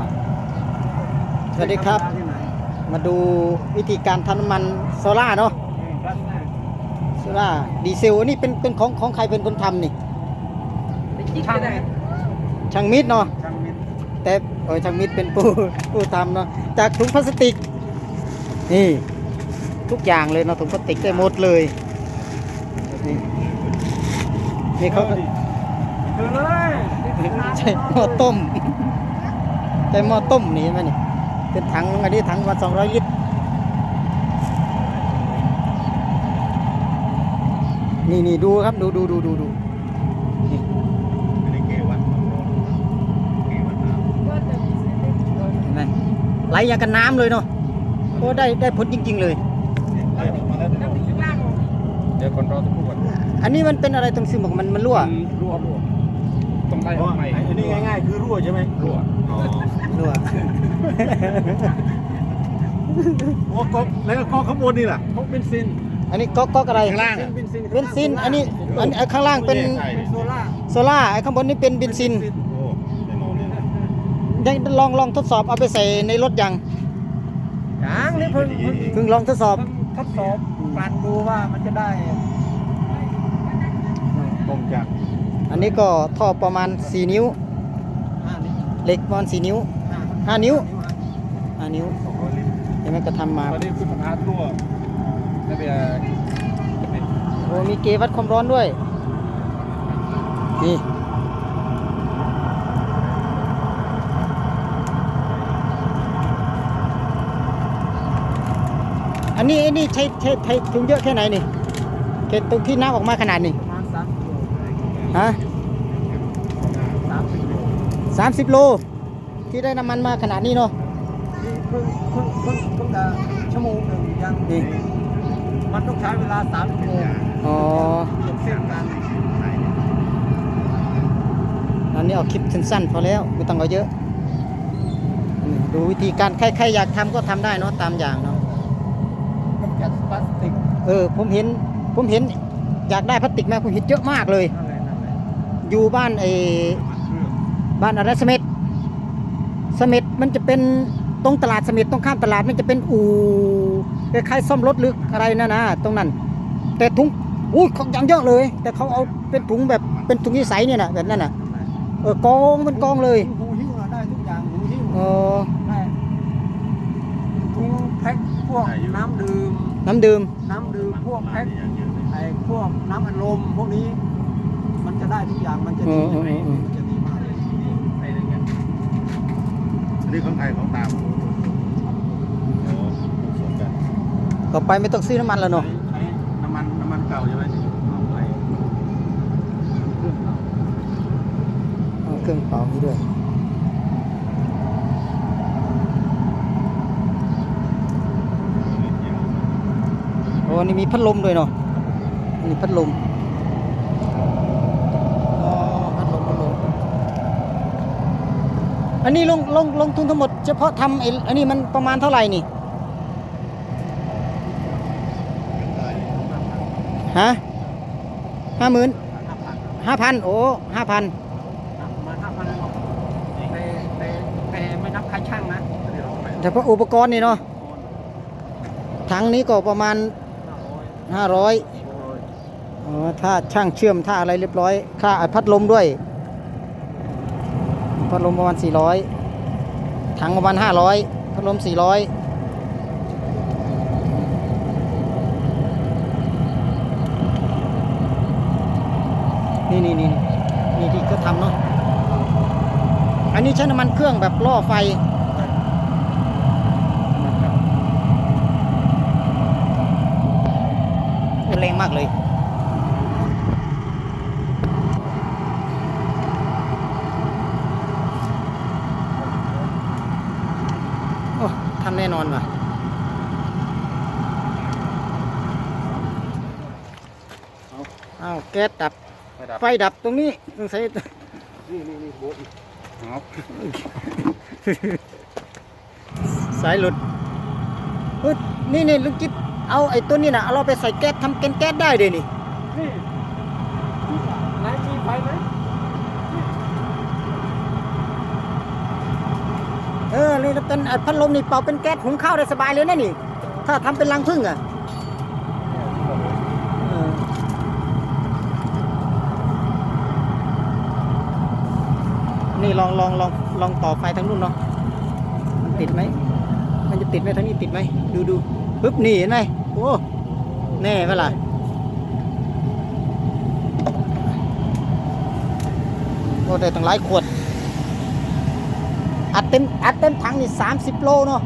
ว่าสวัสดีครับ ที่ไหนมาดูวิธีการทำน้ำมันโซล่าร์เนาะครับแม่โซล่าร์ดีเซลอันนี้เป็นเป็นของของใครเป็นคนทำนี่ช่างช่างมิดเนาะช่างมิตรแต่เออช่างมิดเป็นผู้ ผู้ทำเนาะจากถุงพลาสติก นี่ ทุกอย่างเลยเนาะถุงพลาสติกได้หมดเลยนี่นี่เขาก็คือเลย ใช่หม้อต้ม ใช่หม้อต้มนี่เห็นไหมนี่เป็นถังอันนี้ถังมาสองร้อยลิตรนี่นี่ดูครับดูดูดูดูดูนี่ไม่ได้เกวัดเกวัดน้เห็นไหมไหลอย่างกันน้ำเลยเนาะโอ้ได้ได้ผลจริง ๆ เลยำได้ออกมาแล้วเดี๋ยวเดี๋ยวคนรอสักครู่ก่อนอันนี้มันเป็นอะไรตรงซึมบอกมันมันรั่วรั่วรั่ว ต้องได้เพอราะอกใหม่อันนี้ง่ายๆ คือรั่วใช่ไหมรั่วอ๋อรั่วโอ้ก๊อกแล้วก็ก๊อกข้างบนนี่ล่ะพกเบนซิน อันนี้ก๊อกก๊อกอะไรข้างล่างอะเบนซินเบนซินอันนี้อันไอ้ข้างล่างเป็นใช่เป็นโซล่าโซล่าไอ้ข้างบนนี่เป็นเบนซินโอ้แน่นอนเลยนะยังลองลองทดสอบเอาไปใส่ในรถยังอย่างนี้เพิ่งเพิ่งเพิ่งลองทดสอบเพิ่งทดสอบปั่นดูว่ามันจะได้ตรงจาก อันนี้ก็ท่อประมาณ 4 นิ้วห้านิ้วเหล็กประมาณ4นิ้วห้า5นิ้วห้า5นิ้วสองร้อยลิตรเห็นไหมก็ทำมาตอนนี้คือปัญหารั่วแล้วเบียร์โอ้มีเกวัดความร้อนด้วย นี่อันนี้อันนี้ใช้ใช้ใช้ถุงเยอะแค่ไหนนี่เกตรงที่น้ำออกมาขนาดนี้ ฮะสามสิบโลสามสิบโล ที่ได้น้ำมันมาขนาดนี้เนาะนี่เพิ่งเพิ่งเพิ่งเพิ่งจะชั่วโมงหนึ่งยังนี่มันต้องใช้เวลาสามชั่วโมงอ๋อเก็บเส้นกันอันนี้เอาคลิปสั้นๆพอแล้วไม่ต้องเอาเยอะอืมดูวิธีการใครใครอยากทำก็ทำได้เนาะตามอย่างเนาะกำจัดพลาสติกเออผมเห็นผมเห็นอยากได้พลาสติกมาผมเห็นเยอะมากเลย อยู่บ้านไอ้บ้านอะไรเสม็ดเสม็ดมันจะเป็นตรงตลาดเสม็ดตรงข้ามตลาดมันจะเป็นอู่คล้ายๆซ่อมรถหรืออะไรนะนะตรงนั้น แต่ถุงอุ้ยเขาอย่างเยอะเลย แต่เขาเอาเป็นถุงแบบเป็นถุงใสๆเนี่ยนะแบบนั้นน่ะเออกองเป็นกองเลยหูหิ้วอะได้ทุกอย่างหูหิ้วเออได้ถุงแพ็คพวกน้ำดื่มน้ำดื่มน้ำดื่มพวกแพ็คไอ้พวกน้ำอัดลมพวกนี้ มันจะได้ทุกอย่างมันจะดีมันจะดีมากเลยอันนี้ของไทยของตามโอ้สวนกันต่อไปไม่ต้องซื้อน้ำมันแล้วเนาะอันนี้น้ำมันน้ำมันเก่าใช่ไหมเอาไปเครื่องเก่าเอาเครื่องเป่านี้ด้วย โอ้นี่มีพัดลมด้วยเนาะนี่พัดลมอ๋อพัดลมพัดลม อันนี้ลงลงลงทุนทั้งหมดเฉพาะทำไอ้อันนี้มันประมาณเท่าไหร่นี่ฮะห้าหมื่นห้าพันโอ้ห้าพันมาห้าพันแต่แต่แต่ไม่นับค่าช่างนะเฉพาะอุปกรณ์นี่เนาะถังนี้ก็ประมาณห้าร้อยถ้าช่างเชื่อมถ้าอะไรเรียบร้อย ค่าพัดลมด้วย พัดลมประมาณ 400 ถังประมาณ 500 พัดลม 400 นี่นี่นี่นี่ที่ก็ทำเนาะ อันนี้ใช้น้ำมันเครื่องแบบล่อไฟแรงมากเลย โอ้ทำแน่นอนว่ะอ้าวแก๊สดับ ไฟดับตรงนี้ต้องใช้นี่นี่นี่โบ๊ทครับสายหลุดเฮ้ยนี่นี่ลุงจิ๊บเอาไอ้ตัวนี้นะเอาเราไปใส่แก๊สทำเป็นแก๊สได้เลยนี่นี่น จีไฟไหมนี่เป็นพัดลมนี่เป่าเป็นแก๊สหุงข้าวได้สบายเลยนะนี่ ถ้าทำเป็นรังผึ้งอะนี่ลองลองลองลองต่อไฟทางนู้นเนาะมันติดไหมมันจะติดไหมทางนี้ติดไหมดูดูปึ๊บนี่เห็นไหมโอ้แน่เปะล่ะโอ้ได้ตั้งหลายขวด อัดเต็มอัดเต็มถังนี่สามสิบโลเนาะ